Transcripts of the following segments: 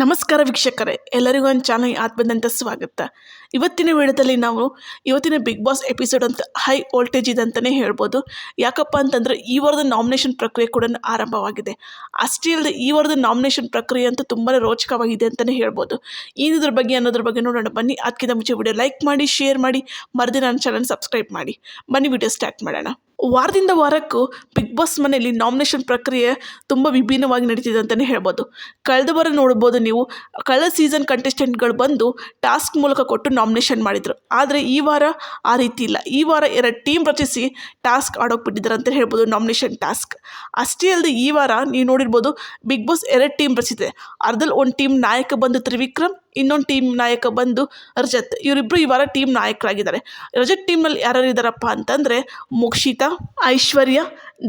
ನಮಸ್ಕಾರ ವೀಕ್ಷಕರೇ, ಎಲ್ಲರಿಗೂ ಒಂದು ಚಾನಲ್ ಆತ್ಮದಂತ ಸ್ವಾಗತ. ಇವತ್ತಿನ ವಿಡಿಯೋದಲ್ಲಿ ನಾವು ಇವತ್ತಿನ ಬಿಗ್ ಬಾಸ್ ಎಪಿಸೋಡ್ ಅಂತ ಹೈ ವೋಲ್ಟೇಜ್ ಇದೆ ಅಂತಲೇ ಹೇಳ್ಬೋದು. ಯಾಕಪ್ಪ ಅಂತಂದರೆ ಈ ವಾರದ ನಾಮಿನೇಷನ್ ಪ್ರಕ್ರಿಯೆ ಕೂಡ ಆರಂಭವಾಗಿದೆ. ಅಷ್ಟೇ ಅಲ್ಲದೆ ಈ ವಾರದ ನಾಮಿನೇಷನ್ ಪ್ರಕ್ರಿಯೆ ಅಂತೂ ತುಂಬಾ ರೋಚಕವಾಗಿದೆ ಅಂತಲೇ ಹೇಳ್ಬೋದು. ಏನಿದ್ರ ಬಗ್ಗೆ ಅನ್ನೋದ್ರ ಬಗ್ಗೆ ನೋಡೋಣ. ಬನ್ನಿ, ಅದಕ್ಕಿಂತ ಮುಂಚೆ ವಿಡಿಯೋ ಲೈಕ್ ಮಾಡಿ ಶೇರ್ ಮಾಡಿ, ಮರದಿ ನನ್ನ ಚಾನಲ್ ಸಬ್ಸ್ಕ್ರೈಬ್ ಮಾಡಿ. ಬನ್ನಿ, ವಿಡಿಯೋ ಸ್ಟಾರ್ಟ್ ಮಾಡೋಣ. ವಾರದಿಂದ ವಾರಕ್ಕೂ ಬಿಗ್ ಬಾಸ್ ಮನೆಯಲ್ಲಿ ನಾಮಿನೇಷನ್ ಪ್ರಕ್ರಿಯೆ ತುಂಬ ವಿಭಿನ್ನವಾಗಿ ನಡೀತಿದೆ ಅಂತಲೇ ಹೇಳ್ಬೋದು. ಕಳೆದ ವಾರ ನೋಡ್ಬೋದು ನೀವು, ಕಳೆದ ಸೀಸನ್ ಕಂಟೆಸ್ಟೆಂಟ್ಗಳು ಬಂದು ಟಾಸ್ಕ್ ಮೂಲಕ ಕೊಟ್ಟು ನಾಮಿನೇಷನ್ ಮಾಡಿದರು. ಆದರೆ ಈ ವಾರ ಆ ರೀತಿ ಇಲ್ಲ. ಈ ವಾರ ಎರಡು ಟೀಮ್ ರಚಿಸಿ ಟಾಸ್ಕ್ ಆಡೋಕೆ ಬಿಟ್ಟಿದ್ದಾರೆ ಅಂತ ಹೇಳ್ಬೋದು ನಾಮಿನೇಷನ್ ಟಾಸ್ಕ್ ಅಷ್ಟೇ ಅಲ್ಲದೆ ಈ ವಾರ ನೀವು ನೋಡಿರ್ಬೋದು ಬಿಗ್ ಬಾಸ್ ಎರಡು ಟೀಮ್ ರಚಿಸಿದೆ. ಅರ್ಧಲ್ಲಿ ಒಂದು ಟೀಮ್ ನಾಯಕ ಬಂದು ತ್ರಿವಿಕ್ರಮ್ ಇನ್ನೊಂದು ಟೀಮ್ ನಾಯಕ ಬಂದು ರಜತ್. ಇವರಿಬ್ಬರು ಈ ವಾರ ಟೀಮ್ ನಾಯಕರಾಗಿದ್ದಾರೆ. ರಜತ್ ಟೀಮ್ನಲ್ಲಿ ಯಾರ್ಯಾರು ಇದ್ದಾರಪ್ಪ ಅಂತಂದರೆ ಮೋಕ್ಷಿತಾ, ಐಶ್ವರ್ಯ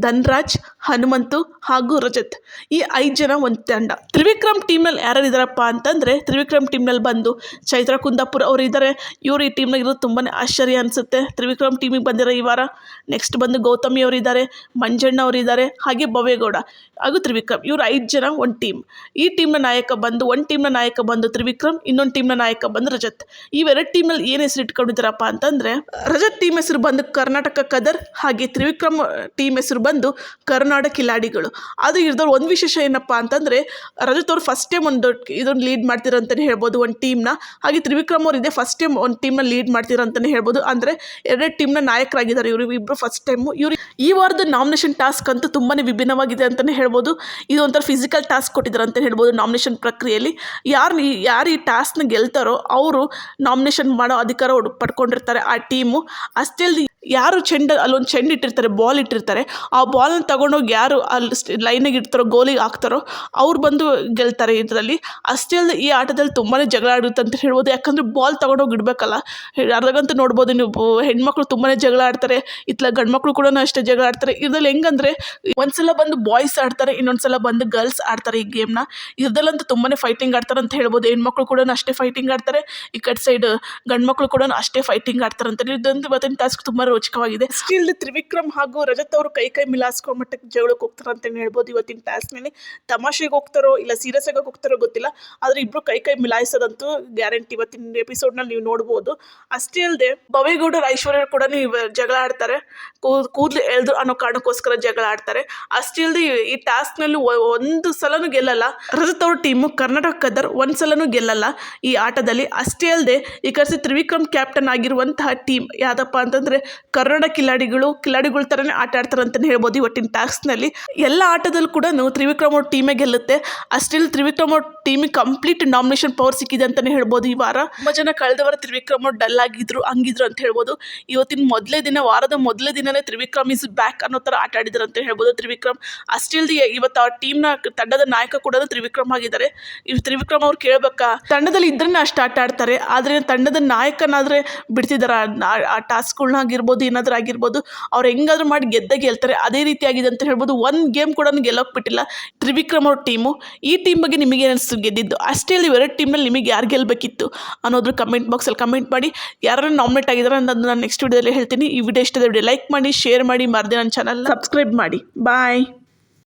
ಧನ್ರಾಜ್, ಹನುಮಂತು ಹಾಗೂ ರಜತ್. ಈ ಐದು ಜನ ಒಂದು ತಂಡ. ತ್ರಿವಿಕ್ರಮ್ ಟೀಮ್ನಲ್ಲಿ ಯಾರ್ಯಾರು ಇದ್ದಾರಪ್ಪ ಅಂತಂದರೆ ತ್ರಿವಿಕ್ರಮ್ ಟೀಮ್ನಲ್ಲಿ ಬಂದು ಚೈತ್ರ ಕುಂದಾಪುರ ಅವರು ಇದ್ದಾರೆ ಇವರು ಈ ಟೀಮ್ನಾಗ ಇರೋದು ತುಂಬಾ ಆಶ್ಚರ್ಯ ಅನಿಸುತ್ತೆ. ತ್ರಿವಿಕ್ರಮ್ ಟೀಮಿಗೆ ಬಂದಿರೋ ಈ ವಾರ ನೆಕ್ಸ್ಟ್ ಬಂದು ಗೌತಮಿ ಅವರಿದ್ದಾರೆ ಮಂಜಣ್ಣ ಅವರಿದ್ದಾರೆ ಹಾಗೆ ಭವೇಗೌಡ ಹಾಗೂ ತ್ರಿವಿಕ್ರಮ್. ಇವರು ಐದು ಜನ ಒಂದು ಟೀಮ್ ಈ ಟೀಮ್ನ ನಾಯಕ ಬಂದು, ಒಂದು ಟೀಮ್ನ ನಾಯಕ ಬಂದು ತ್ರಿವಿಕ್ರಮ್, ಇನ್ನೊಂದು ಟೀಮ್ನ ನಾಯಕ ಬಂದು ರಜತ್. ಇವೆರಡು ಟೀಮ್ನಲ್ಲಿ ಏನು ಹೆಸರು ಇಟ್ಕೊಂಡಿದ್ದಾರಪ್ಪ ಅಂತಂದರೆ ರಜತ್ ಟೀಮ್ ಹೆಸರು ಬಂದು ಕರ್ನಾಟಕ ಕದರ್, ಹಾಗೆ ತ್ರಿವಿಕ್ರಮ್ ಟೀಮ್ ಹೆಸರು ಬಂದು ಕರ್ನಾಟಕ ಕಿಲಾಡಿಗಳು. ಅದು ಇರ್ದವ್ರು ಒಂದು ವಿಶೇಷ ಏನಪ್ಪ ಅಂತಂದರೆ, ರಜತ್ ಅವರು ಫಸ್ಟ್ ಟೈಮ್ ಒಂದು ಇದನ್ನು ಲೀಡ್ ಮಾಡ್ತಿರೋ ಅಂತಲೇ ಹೇಳ್ಬೋದು ಒಂದು ಟೀಮ್ನ ಹಾಗೆ ತ್ರಿವಿಕ್ರಮ್ ಅವರು ಇದೇ ಫಸ್ಟ್ ಟೈಮ್ ಒಂದು ಟೀಮ್ನ ಲೀಡ್ ಮಾಡ್ತಿರೋ ಅಂತಲೇ ಹೇಳ್ಬೋದು. ಅಂದರೆ ಎರಡು ಟೀಮ್ನ ನಾಯಕರಾಗಿದ್ದಾರೆ ಇವರು ಇಬ್ಬರು ಫಸ್ಟ್ ಟೈಮು ಇವರು ಈ ವಾರದ ನಾಮಿನೇಷನ್ ಟಾಸ್ಕ್ ಅಂತೂ ತುಂಬಾ ವಿಭಿನ್ನವಾಗಿದೆ ಅಂತಲೇ ಹೇಳ್ಬೋದು. ಇದು ಒಂಥರ ಫಿಸಿಕಲ್ ಟಾಸ್ಕ್ ಕೊಟ್ಟಿದ್ದಾರೆ ಅಂತ ಹೇಳ್ಬೋದು ನಾಮಿನೇಷನ್ ಪ್ರಕ್ರಿಯೆಯಲ್ಲಿ. ಯಾರು ಯಾರು ಈ ಟಾಸ್ಕ್ನ ಗೆಲ್ತಾರೋ, ಅವರು ನಾಮಿನೇಷನ್ ಮಾಡೋ ಅಧಿಕಾರ ಪಡ್ಕೊಂಡಿರ್ತಾರೆ ಆ ಟೀಮು ಅಷ್ಟೇ ಯಾರು ಚೆಂಡ, ಅಲ್ಲೊಂದು ಚೆಂಡ್ ಇಟ್ಟಿರ್ತಾರೆ, ಬಾಲ್ ಇಟ್ಟಿರ್ತಾರೆ, ಆ ಬಾಲ್ನ ತಗೊಂಡೋಗಿ ಯಾರು ಅಲ್ಲಿ ಲೈನಿಗೆ ಇಡ್ತಾರೋ, ಗೋಲಿಗೆ ಹಾಕ್ತಾರೋ, ಅವ್ರು ಬಂದು ಗೆಲ್ತಾರೆ ಇದರಲ್ಲಿ. ಅಷ್ಟೇ ಅಲ್ಲದೆ ಈ ಆಟದಲ್ಲಿ ತುಂಬಾ ಜಗಳ ಆಡುತ್ತೆ ಅಂತ ಹೇಳ್ಬೋದು. ಯಾಕಂದರೆ ಬಾಲ್ ತಗೊಂಡೋಗಿ ಇಡಬೇಕಲ್ಲ. ಅರ್ಧಗಂತೂ ನೋಡ್ಬೋದು ನೀವು. ಹೆಣ್ಮಕ್ಳು ತುಂಬಾ ಜಗಳ ಆಡ್ತಾರೆ. ಇತ್ಲ ಗಂಡ್ಮಕ್ಳು ಕೂಡ ಅಷ್ಟೇ ಜಗಳ ಆಡ್ತಾರೆ. ಇದ್ರಲ್ಲಿ ಹೆಂಗಂದ್ರೆ, ಒಂದ್ಸಲ ಬಂದು ಬಾಯ್ಸ್ ಆಡ್ತಾರೆ, ಇನ್ನೊಂದ್ಸಲ ಬಂದು ಗರ್ಲ್ಸ್ ಆಡ್ತಾರೆ ಈ ಗೇಮ್ನ. ಇದ್ರಲ್ಲಂತೂ ತುಂಬಾ ಫೈಟಿಂಗ್ ಆಡ್ತಾರೆ ಅಂತ ಹೇಳ್ಬೋದು. ಹೆಣ್ಮಕ್ಳು ಕೂಡ ಅಷ್ಟೇ ಫೈಟಿಂಗ್ ಆಡ್ತಾರೆ. ಈ ಕಡೆ ಸೈಡ್ ಗಂಡ್ಮಕ್ಳು ಕೂಡ ಅಷ್ಟೇ ಫೈಟಿಂಗ್ ಆಡ್ತಾರೆ ಅಂತ. ಇದೊಂದು ಇವತ್ತಿನ ಟಾಸ್ಕ್ ತುಂಬ ರೋಚಕವಾಗಿದೆ. ಸ್ಟಿಲ್ ತ್ರಿವಿಕ್ರಮ್ ಹಾಗೂ ರಜತ್ ಅವರು ಕೈ ಕೈ ಮಿಲಾಸ್ಕೋ ಮಟ್ಟಕ್ಕೆ ಜಗಳಕ್ಕೆ ಹೋಗ್ತಾರೆ ಅಂತ ಹೇಳ್ಬೋದು ಇವತ್ತಿನ ಟಾಸ್ಕ್ನಲ್ಲಿ ತಮಾಷೆಗೆ ಹೋಗ್ತಾರೋ ಇಲ್ಲ ಸೀರಿಯಸ್ ಆಗಿ ಹೋಗ್ತಾರೋ ಗೊತ್ತಿಲ್ಲ. ಆದರೆ ಇಬ್ರು ಕೈ ಕೈ ಮಿಲಾಯಿಸೋದಂತೂ ಗ್ಯಾರಂಟಿ ಇವತ್ತಿನ ಎಪಿಸೋಡ್ನಲ್ಲಿ ನೀವು ನೋಡ್ಬೋದು. ಅಷ್ಟೇ ಅಲ್ಲದೆ ಭವೇಗೌಡರು ಐಶ್ವರ್ಯರು ಕೂಡ ಜಗಳ ಆಡ್ತಾರೆ. ಕೂದಲು ಎಳ್ದು ಅನ್ನೋ ಕಾರಣಕ್ಕೋಸ್ಕರ ಜಗಳ ಆಡ್ತಾರೆ. ಅಷ್ಟೇ ಅಲ್ಲದೆ ಈ ಟಾಸ್ಕ್ನಲ್ಲಿ ಒಂದು ಸಲನೂ ಗೆಲ್ಲಲ್ಲ. ರಜತ್ ಅವ್ರ ಟೀಮು ಕರ್ನಾಟಕ ಕದರ್ ಒಂದು ಸಲನೂ ಗೆಲ್ಲಲ್ಲ ಈ ಆಟದಲ್ಲಿ. ಅಷ್ಟೇ ಅಲ್ಲದೆ ಈ ಕರ್ಸಿ ತ್ರಿವಿಕ್ರಮ್ ಕ್ಯಾಪ್ಟನ್ ಆಗಿರುವಂತಹ ಟೀಮ್ ಯಾವುದಪ್ಪ ಅಂತಂದರೆ ಕನ್ನಡ ಕಿಲಾಡಿಗಳು ಕಿಲಾಡಿಗಳ ಥರನೇ ಆಟ ಆಡ್ತಾರೆ ಅಂತಲೇ ಹೇಳ್ಬೋದು ಇವತ್ತಿನ ಟಾಸ್ಕ್ನಲ್ಲಿ ಎಲ್ಲ ಆಟದಲ್ಲೂ ಕೂಡ ತ್ರಿವಿಕ್ರಮ್ ಅವ್ರ ಟೀಮೇ ಗೆಲ್ಲುತ್ತೆ. ಅಷ್ಟಿಲ್ ತ್ರಿವಿಕ್ರಮ್ ಅವ್ರ ಟೀಮಿಗೆ ಕಂಪ್ಲೀಟ್ ನಾಮಿನೇಷನ್ ಪವರ್ ಸಿಕ್ಕಿದೆ ಅಂತಲೇ ಹೇಳ್ಬೋದು ಈ ವಾರ. ತುಂಬ ಜನ ಕಳೆದವರ ತ್ರಿವಿಕ್ರಮ ತ್ರಿವಿಕ್ರಮ್ ಅವ್ರು ಡಲ್ ಆಗಿದ್ರು, ಹಂಗಿದ್ರು ಅಂತ ಹೇಳ್ಬೋದು. ಇವತ್ತಿನ ಮೊದಲೇ ದಿನ, ವಾರದ ಮೊದಲೇ ದಿನನೇ ತ್ರಿವಿಕ್ರಮ್ ಇಸ್ ಬ್ಯಾಕ್ ಅನ್ನೋ ಥರ ಆಟ ಆಡಿದ್ರು ಅಂತ ಹೇಳ್ಬೋದು ತ್ರಿವಿಕ್ರಮ್. ಅಷ್ಟಿಲ್ದೆ ಇವತ್ತು ಆ ಟೀಮ್ನ ತಂಡದ ನಾಯಕ ಕೂಡ ತ್ರಿವಿಕ್ರಮ್ ಆಗಿದ್ದಾರೆ. ಇವ್ ತ್ರಿವಿಕ್ರಮ್ ಅವ್ರು ಕೇಳ್ಬೇಕಾ? ತಂಡದಲ್ಲಿ ಇದ್ರೆ ಅಷ್ಟು ಆಟ ಆಡ್ತಾರೆ. ಆದರೆ ತಂಡದ ನಾಯಕನಾದರೆ ಬಿಡ್ತಿದ್ದಾರೆ ಆ ಟಾಸ್ಕ್ಗಳ್ನ ಆಗಿರ್ಬೋದು. ಏನಾದರೂ ಆಗಿರ್ಬೋದು, ಅವ್ರು ಹೆಂಗಾದ್ರೂ ಮಾಡಿ ಗೆದ್ದ ಗೆಲ್ತಾರೆ. ಅದೇ ರೀತಿ ಆಗಿದೆ ಅಂತ ಹೇಳ್ಬೋದು. ಒಂದು ಗೇಮ್ ಕೂಡ ಗೆಲ್ಲೋಕೆ ಬಿಟ್ಟಿಲ್ಲ ತ್ರಿವಿಕ್ರಮ್ ಅವ್ರ ಟೀಮು ಈ ಟೀಮ್ ಬಗ್ಗೆ ನಿಮಗೆ ಅನಿಸ್ತು ಗೆದ್ದಿದ್ದು? ಅಷ್ಟೇ ಇಲ್ಲಿ ಎರಡು ಟೀಮ್ನಲ್ಲಿ ನಿಮಗೆ ಯಾರು ಗೆಲ್ಲಬೇಕಿತ್ತು ಅನ್ನೋದ್ರ ಕಮೆಂಟ್ ಬಾಕ್ಸಲ್ಲಿ ಕಮೆಂಟ್ ಮಾಡಿ. ಯಾರು ನಾಮಿನೇಟ್ ಆಗಿದ್ದಾರೆ ಅನ್ನೋದು ನಾನು ನೆಕ್ಸ್ಟ್ ವಿಡಿಯೋದಲ್ಲಿ ಹೇಳ್ತೀನಿ. ಈ ವಿಡಿಯೋ ಇಷ್ಟದ ವಿಡಿಯೋ ಲೈಕ್ ಮಾಡಿ ಶೇರ್ ಮಾಡಿ, ಮರದೇ ನನ್ನ ಚಾನಲ್ ಸಬ್ಸ್ಕ್ರೈಬ್ ಮಾಡಿ. ಬಾಯ್